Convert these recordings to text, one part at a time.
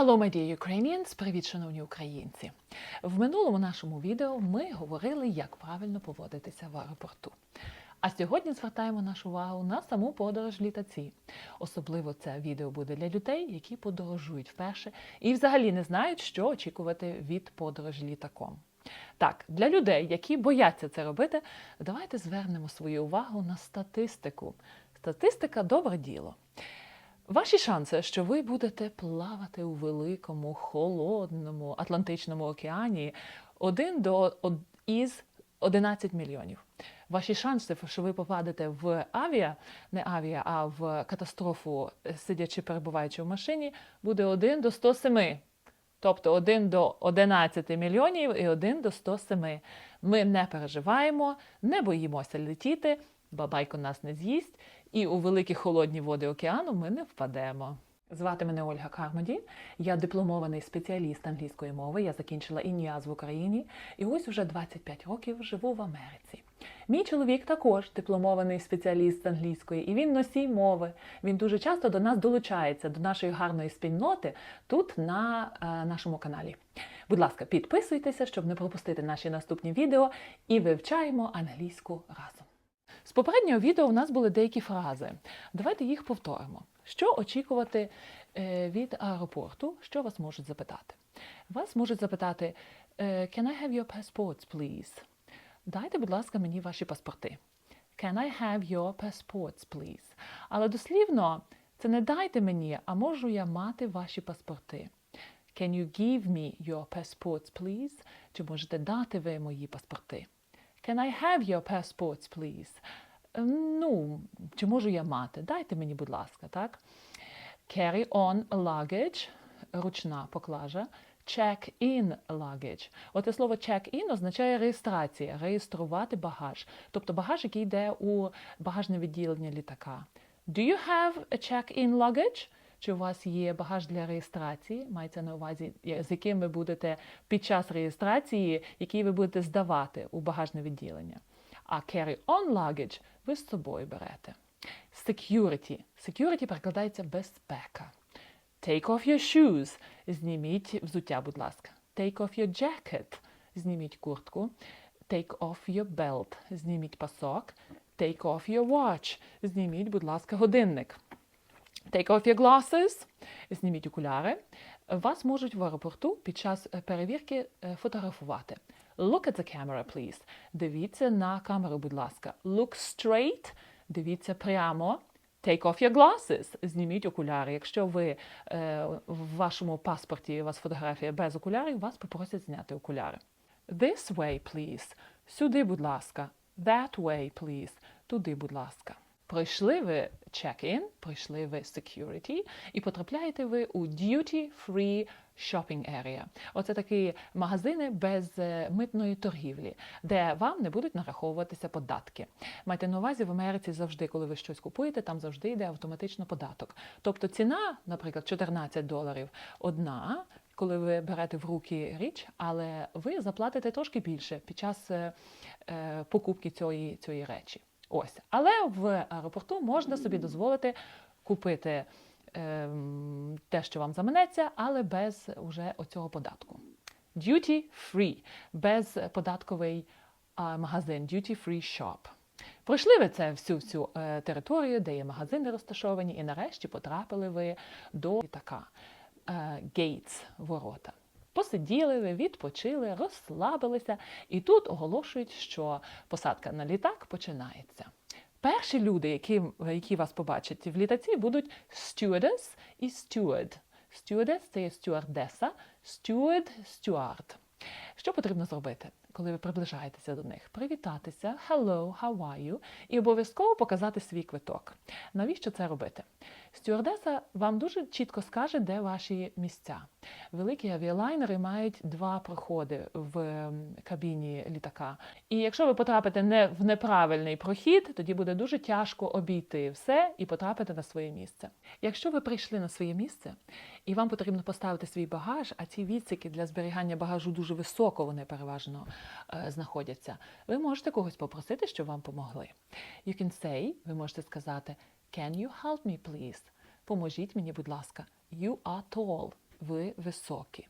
Hello, my dear Ukrainians! Привіт, шановні українці! В минулому нашому відео ми говорили, як правильно поводитися в аеропорту. А сьогодні звертаємо нашу увагу на саму подорож в літаці. Особливо це відео буде для людей, які подорожують вперше і взагалі не знають, що очікувати від подорожі літаком. Так, для людей, які бояться це робити, давайте звернемо свою увагу на статистику. Статистика добре діло. Ваші шанси, що ви будете плавати у великому, холодному Атлантичному океані один до із 11 мільйонів. Ваші шанси, що ви попадете в авіа, не авіа, а в катастрофу, е, сидячи перебуваючи в машині, буде 1 до 107. Тобто 1 до 11 мільйонів і 1 до 107. Ми не переживаємо, не боїмося летіти, бабайко нас не з'їсть, і у великі холодні води океану ми не впадемо. Звати мене Ольга Кармоді. Я дипломований спеціаліст англійської мови. Я закінчила ІНІАЗ в Україні і ось уже 25 років живу в Америці. Мій чоловік також дипломований спеціаліст англійської, і він носій мови. Він дуже часто до нас долучається, до нашої гарної спільноти тут на е, нашому каналі. Будь ласка, підписуйтеся, щоб не пропустити наші наступні відео, і вивчаємо англійську разом. З попереднього відео у нас були деякі фрази. Давайте їх повторимо. Що очікувати е, від аеропорту? Що вас можуть запитати? Вас можуть запитати е, Can I have your passports, please? Дайте, будь ласка, мені ваші паспорти. Can I have your passports, please? Але дослівно це не дайте мені, а можу я мати ваші паспорти. Can you give me your passports, please? Чи можете дати ви мої паспорти? Can I have your passports, please? Ем, Ну, чи можу я мати? Дайте мені, будь ласка, так? Carry on luggage, ручна поклажа. Check-in luggage. Оце слово check-in означає реєстрація, реєструвати багаж. Тобто багаж, який йде у багажне відділення літака. Do you have a check-in luggage? Чи у вас є багаж для реєстрації? Мається на увазі, з яким ви будете під час реєстрації, який ви будете здавати у багажне відділення. А carry-on luggage ви з собою берете. Security. Security перекладається безпека. Take off your shoes. Зніміть взуття, будь ласка. Take off your jacket. Зніміть куртку. Take off your belt. Зніміть пасок. Take off your watch. Зніміть, будь ласка, годинник. Take off your glasses. Зніміть окуляри. Вас можуть в аеропорту під час е, перевірки е, фотографувати. Look at the camera, please. Дивіться на камеру, будь ласка. Look straight. Дивіться прямо. Take off your glasses. Зніміть окуляри. Якщо ви е, в вашому паспорті у вас фотографія без окулярів, вас попросять зняти окуляри. This way, please. Сюди, будь ласка. That way, please. Туди, будь ласка. Пройшли ви check-in, пройшли ви security і потрапляєте ви у duty-free shopping area. Оце такі магазини без е, митної торгівлі, де вам не будуть нараховуватися податки. Майте на увазі, в Америці завжди, коли ви щось купуєте, там завжди йде автоматично податок. Тобто ціна, наприклад, 14 доларів одна. Коли ви берете в руки річ, але ви заплатите трошки більше під час е, е, покупки цієї, цієї речі. Ось, але в аеропорту можна собі дозволити купити ем, те, що вам заманеться, але без уже оцього податку. Duty free, безподатковий а, магазин, duty free shop. Пройшли ви це всю всю е, територію, де є магазини розташовані, і нарешті потрапили ви до літака. Е, Gates, ворота. Посиділи відпочили, розслабилися, і тут оголошують, що посадка на літак починається. Перші люди, які, які вас побачать в літаці, будуть stewardess і steward. Stewardess – це є стюардеса, steward – стюард. Що потрібно зробити, коли ви приближаєтеся до них? Привітатися, hello, how are you? І обов'язково показати свій квиток. Навіщо це робити? Стюардеса вам дуже чітко скаже, де ваші місця. Великі авіалайнери мають два проходи в кабіні літака. І якщо ви потрапите не в неправильний прохід, тоді буде дуже тяжко обійти все і потрапити на своє місце. Якщо ви прийшли на своє місце і вам потрібно поставити свій багаж, а ці відсіки для зберігання багажу дуже високо, вони переважно знаходяться, ви можете когось попросити, щоб вам помогли. You can say, ви можете сказати Can you help me, please? Поможіть мені, будь ласка. You are tall. ви високі.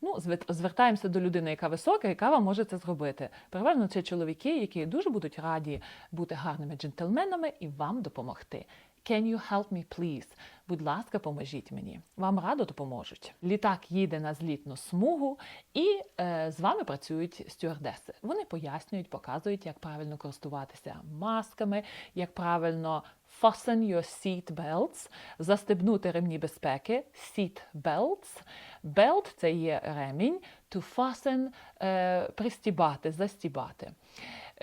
Ну, звер- звертаємося до людини, яка висока, яка вам може це зробити. Переважно це чоловіки, які дуже будуть раді бути гарними джентльменами і вам допомогти. Can you help me, please? Будь ласка, поможіть мені. Вам радо допоможуть. Літак їде на злітну смугу, і е, з вами працюють стюардеси. Вони пояснюють, показують, як правильно користуватися масками, як правильно fasten your seat belts, застебнути ремні безпеки, seat belts. Belt – це є ремінь, to fasten е, пристібати, застібати.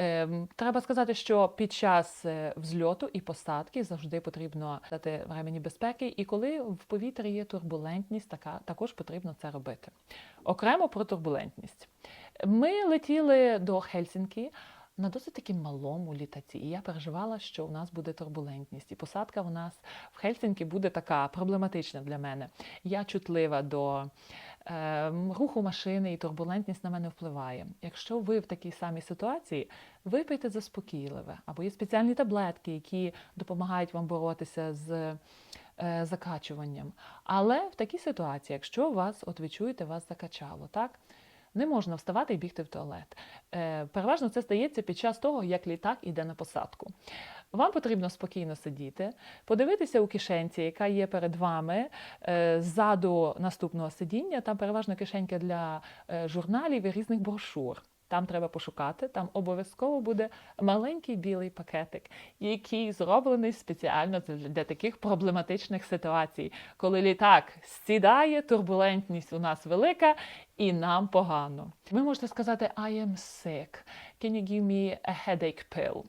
Ем, Треба сказати, що під час е, взльоту і посадки завжди потрібно дати ремені безпеки, і коли в повітрі є турбулентність, така також потрібно це робити. Окремо про турбулентність. Ми летіли до Хельсінкі на досить таки малому літаці, і я переживала, що у нас буде турбулентність, і посадка у нас в Хельсінкі буде така проблематична для мене. Я чутлива до руху машини і турбулентність на мене впливає. Якщо ви в такій самій ситуації, випийте заспокійливе, або є спеціальні таблетки, які допомагають вам боротися з е, закачуванням. Але в такій ситуації, якщо вас, от ви чуєте, вас закачало, так? Не можна вставати і бігти в туалет. Е, переважно це стається під час того, як літак іде на посадку. Вам потрібно спокійно сидіти, подивитися у кишенці, яка є перед вами е, ззаду наступного сидіння. Там переважно кишенька для е, журналів і різних брошур. Там треба пошукати, там обов'язково буде маленький білий пакетик, який зроблений спеціально для, таких проблематичних ситуацій, коли літак сідає, турбулентність у нас велика і нам погано. Ви можете сказати I am sick. Can you give me a headache pill?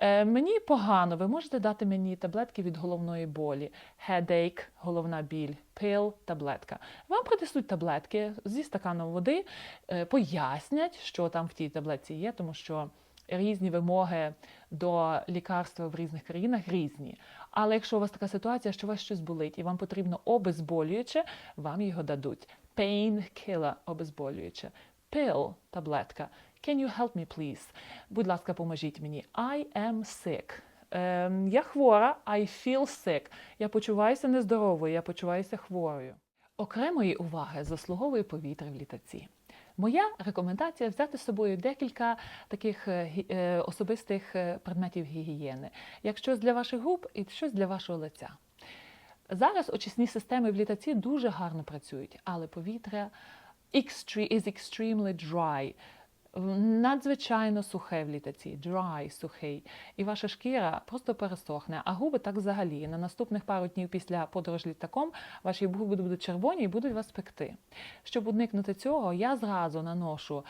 Е, Мені погано, ви можете дати мені таблетки від головної болі. Headache – головна біль, pill – таблетка. Вам принесуть таблетки зі стаканом води, е, пояснять, що там в тій таблетці є, тому що різні вимоги до лікарства в різних країнах різні. Але якщо у вас така ситуація, що у вас щось болить і вам потрібно обезболююче, вам його дадуть. Painkiller – обезболююче. Pill – таблетка. Can you help me, please? Будь ласка, поможіть мені. I am sick. Ем, я хвора, I feel sick. Я почуваюся нездоровою, я почуваюся хворою. Окремої уваги заслуговує повітря в літаці. Моя рекомендація взяти з собою декілька таких е, е, особистих е, предметів гігієни, як щось для ваших губ і щось для вашого лиця. Зараз очисні системи в літаці дуже гарно працюють, але повітря is extremely dry. Надзвичайно сухе в літаці, dry, сухий, і ваша шкіра просто пересохне, а губи так взагалі. На наступних пару днів після подорож літаком ваші губи будуть червоні і будуть вас пекти. Щоб уникнути цього, я зразу наношу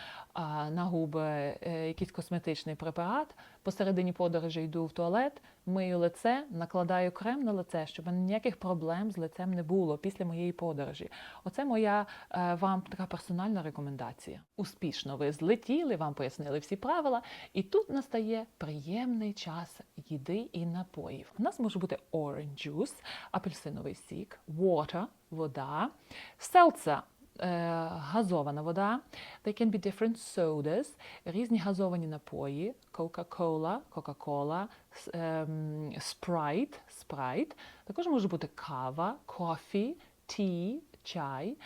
на губи е, якийсь косметичний препарат. Посередині подорожі йду в туалет, мию лице, накладаю крем на лице, щоб ніяких проблем з лицем не було після моєї подорожі. Оце моя е, вам така персональна рекомендація. Успішно ви злетіли, вам пояснили всі правила, і тут настає приємний час їди і напоїв. У нас може бути orange juice, апельсиновий сік, water – вода, е, газована вода. They can be different sodas, різні газовані напої, Coca-Cola, Coca-Cola, ем, Sprite, Sprite. Також може бути кава, coffee, tea, чай.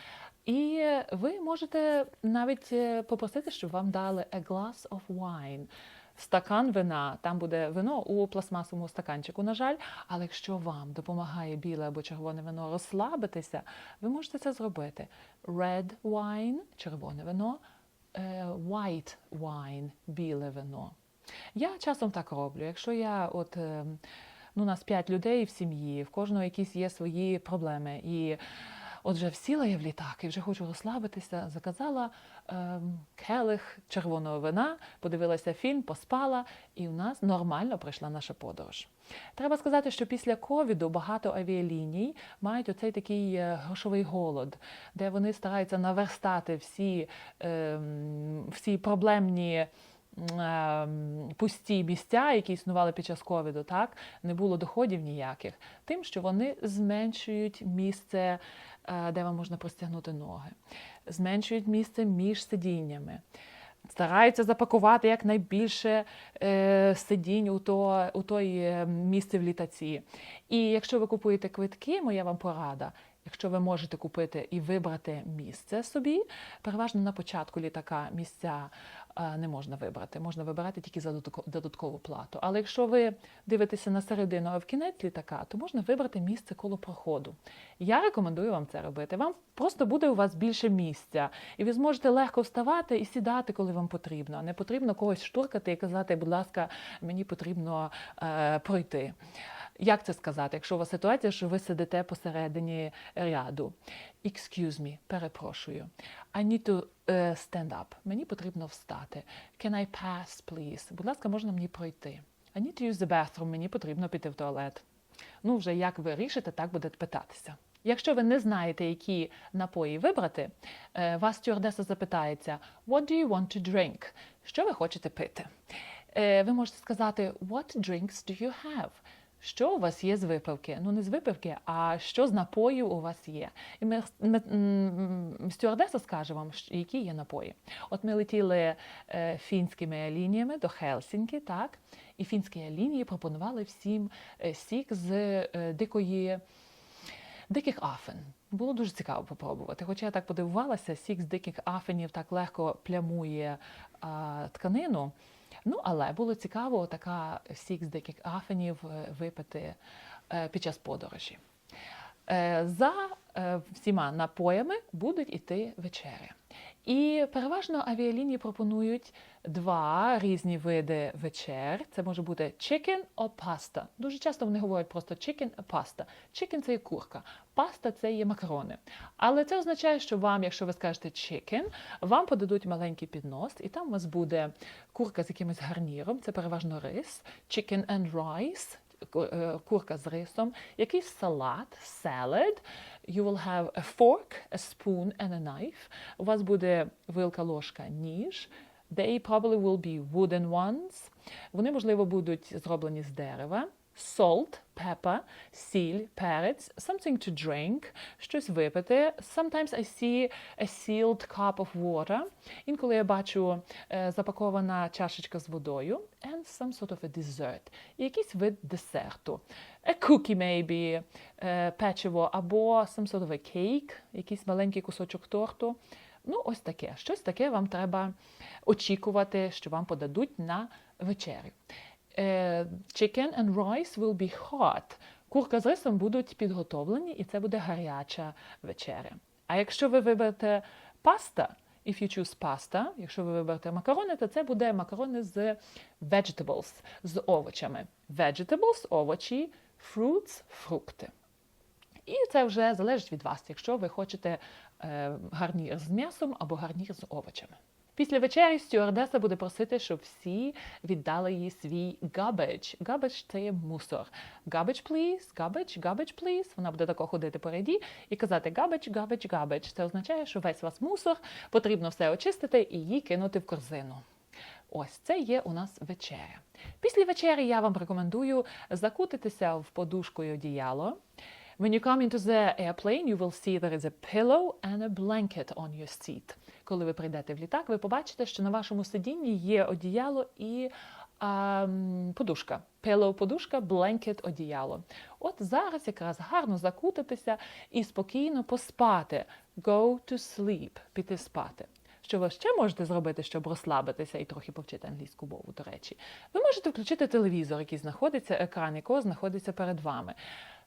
І е, ви можете навіть е, попросити, щоб вам дали a glass of wine. Стакан вина, там буде вино у пластмасовому стаканчику, на жаль. Але якщо вам допомагає біле або червоне вино розслабитися, ви можете це зробити. Red wine – червоне вино, е, white wine – біле вино. Я часом так роблю. Якщо я от. е, Ну, у нас п'ять людей в сім'ї, в кожного якісь є свої проблеми. І отже, всіла я в літак і вже хочу розслабитися, заказала ем, келих червоного вина, подивилася фільм, поспала, і у нас нормально пройшла наша подорож. Треба сказати, що після ковіду багато авіаліній мають оцей такий е, грошовий голод, де вони стараються наверстати всі, ем, всі проблемні ем, пусті місця, які існували під час ковіду, так? Не було доходів ніяких, тим, що вони зменшують місце, е, де вам можна простягнути ноги, зменшують місце між сидіннями. Стараються запакувати якнайбільше е, сидінь у то, у той е, місце в літаці. І якщо ви купуєте квитки, моя вам порада, якщо ви можете купити і вибрати місце собі, переважно на початку літака місця е, не можна вибрати. Можна вибирати тільки за додаткову плату. Але якщо ви дивитеся на середину, а в кінець літака, то можна вибрати місце коло проходу. Я рекомендую вам це робити. Вам просто буде у вас більше місця, і ви зможете легко вставати і сідати, коли вам потрібно. Не потрібно когось штуркати і казати, будь ласка, мені потрібно е, пройти. Як це сказати, якщо у вас ситуація, що ви сидите посередині ряду? Excuse me, перепрошую. I need to е, stand up. Мені потрібно встати. Can I pass, please? Будь ласка, можна мені пройти? I need to use the bathroom. Мені потрібно піти в туалет. Ну, вже як ви рішите, так будете питатися. Якщо ви не знаєте, які напої вибрати, е, вас стюардеса запитається What do you want to drink? Що ви хочете пити? Е, Ви можете сказати What drinks do you have? Що у вас є з випивки? Ну не з випивки, а що з напоїв у вас є? І ми, ми, стюардеса скаже вам, які є напої. От ми летіли е, фінськими лініями до Хелсінкі, так? І фінські лінії пропонували всім е, сік з е, дикої диких афен. Було дуже цікаво попробувати. Хоча я так подивувалася, сік з диких афенів так легко плямує а, тканину. Ну, але було цікаво така сік з диких афенів е, випити е, під час подорожі. Е, За всіма напоями будуть іти вечері. І переважно авіалінії пропонують два різні види вечер. Це може бути chicken or pasta. Дуже часто вони говорять просто chicken or pasta. Chicken – це є курка, паста це є макарони. Але це означає, що вам, якщо ви скажете chicken, вам подадуть маленький піднос, і там у вас буде курка з якимось гарніром, це переважно рис, chicken and rice, курка з рисом, якийсь салат, salad. You will have a fork, a spoon and a knife. У вас буде вилка, ложка, ніж. They probably will be wooden ones. Вони, можливо, будуть зроблені з дерева. Salt, pepper, сіль, перець, something to drink, щось випити. Sometimes I see a sealed cup of water. Інколи я бачу е, запакована чашечка з водою and some sort of a dessert. І якийсь вид десерту. A cookie maybe, е, печиво або some sort of a cake, якийсь маленький кусочок торту. Ну, ось таке. Щось таке вам треба очікувати, що вам подадуть на вечерю. Е, Chicken and rice will be hot. Курка з рисом будуть підготовлені, і це буде гаряча вечеря. А якщо ви виберете паста, if you choose pasta, якщо ви виберете макарони, то це буде макарони з vegetables, з овочами. Vegetables – овочі, fruits – фрукти. І це вже залежить від вас, якщо ви хочете е, гарнір з м'ясом або гарнір з овочами. Після вечері стюардеса буде просити, щоб всі віддали їй свій garbage. Garbage – це є мусор. Garbage, please, garbage, garbage, please. Вона буде тако ходити по ряді і казати garbage, garbage, garbage. Це означає, що весь вас мусор, потрібно все очистити і її кинути в корзину. Ось це є у нас вечеря. Після вечері я вам рекомендую закутитися в подушку і одіяло. When you come into the airplane, you will see there is a pillow and a blanket on your seat. Коли ви прийдете в літак, ви побачите, що на вашому сидінні є одіяло і а, подушка. Pillow – подушка, blanket – одіяло. От зараз якраз гарно закутатися і спокійно поспати. Go to sleep – піти спати. Що ви ще можете зробити, щоб розслабитися і трохи повчити англійську мову, до речі? Ви можете включити телевізор, який знаходиться, екран якого знаходиться перед вами.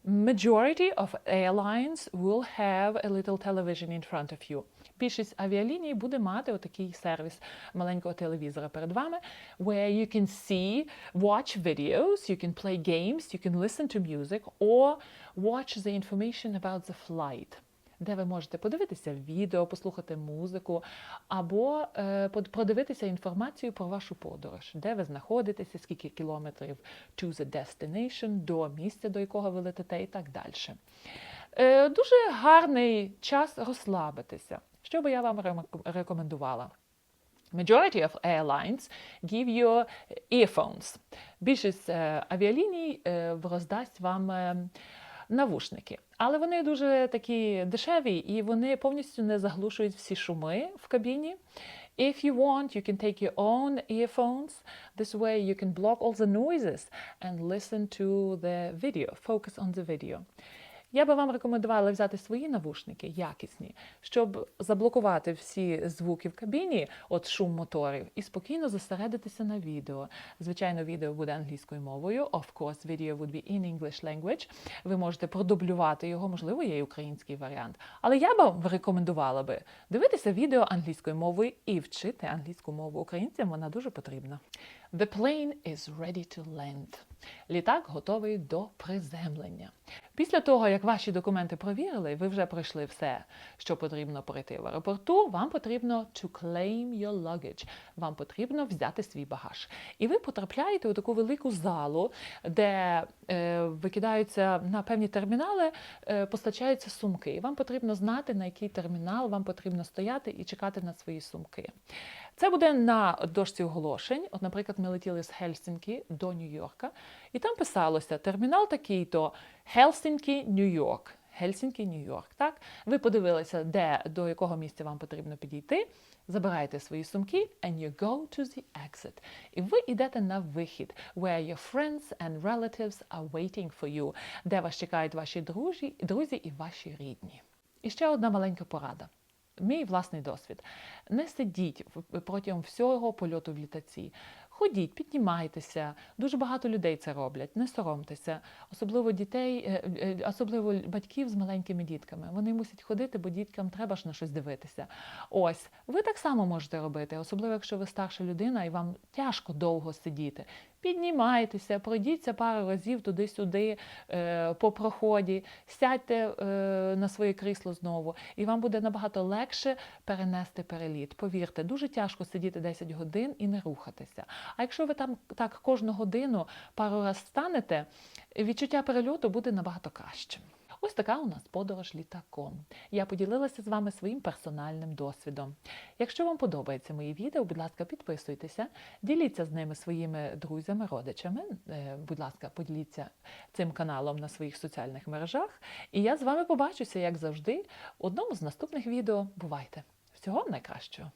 Majority of airlines will have a little television in front of you. Більшість авіаліній буде мати отакий сервіс маленького телевізора перед вами, where you can see, watch videos, you can play games, you can listen to music, or watch the information about the flight Де ви можете подивитися відео, послухати музику, або е, под- продивитися інформацію про вашу подорож, де ви знаходитеся, скільки кілометрів to the destination, до місця, до якого ви летите, і так далі. Е, дуже гарний час розслабитися. Що би я вам рекомендувала? Majority of airlines give you earphones. Більшість е, авіаліній роздасть вам навушники. Але вони дуже такі дешеві і вони повністю не заглушують всі шуми в кабіні. If you want, you can take your own earphones. This way you can block all the noises and listen to the video, focus on the video. Я би вам рекомендувала взяти свої навушники, якісні, щоб заблокувати всі звуки в кабіні, от шум моторів, і спокійно зосередитися на відео. Звичайно, відео буде англійською мовою. Of course, video would be in English language. Ви можете продублювати його, можливо, є й український варіант. Але я б вам рекомендувала би дивитися відео англійською мовою і вчити англійську мову українцям. Вона дуже потрібна. The plane is ready to land. Літак готовий до приземлення. Після того, як ваші документи провірили, ви вже пройшли все, що потрібно пройти в аеропорту, вам потрібно to claim your luggage. Вам потрібно взяти свій багаж. І ви потрапляєте у таку велику залу, де е, викидаються на певні термінали, е, постачаються сумки. І вам потрібно знати, на який термінал вам потрібно стояти і чекати на свої сумки. Це буде на дошці оголошень. От, наприклад, ми летіли з Хельсінкі до Нью-Йорка, і там писалося термінал такий-то Хельсінкі, Нью-Йорк. Хельсінкі, Нью-Йорк. Так, ви подивилися, де до якого місця вам потрібно підійти. Забираєте свої сумки, and you go to the exit. І ви йдете на вихід, where your friends and relatives are waiting for you, де вас чекають ваші друзі, друзі і ваші рідні. І ще одна маленька порада. Мій власний досвід. Не сидіть протягом всього польоту в літаці. Ходіть, піднімайтеся. Дуже багато людей це роблять. Не соромтеся, особливо дітей, е, е, особливо батьків з маленькими дітками. Вони мусять ходити, бо діткам треба ж на щось дивитися. Ось ви так само можете робити, особливо якщо ви старша людина і вам тяжко довго сидіти. Піднімайтеся, пройдіться пару разів туди-сюди е, по проході, сядьте е, на своє крісло знову, і вам буде набагато легше перенести переліт. Повірте, дуже тяжко сидіти 10 годин і не рухатися. А якщо ви там так кожну годину пару раз станете, відчуття перельоту буде набагато кращим. Ось така у нас подорож літаком. Я поділилася з вами своїм персональним досвідом. Якщо вам подобається мої відео, будь ласка, підписуйтеся, діліться з ними своїми друзями, родичами. Е, Будь ласка, поділіться цим каналом на своїх соціальних мережах. І я з вами побачуся, як завжди, в одному з наступних відео. Бувайте! Всього найкращого!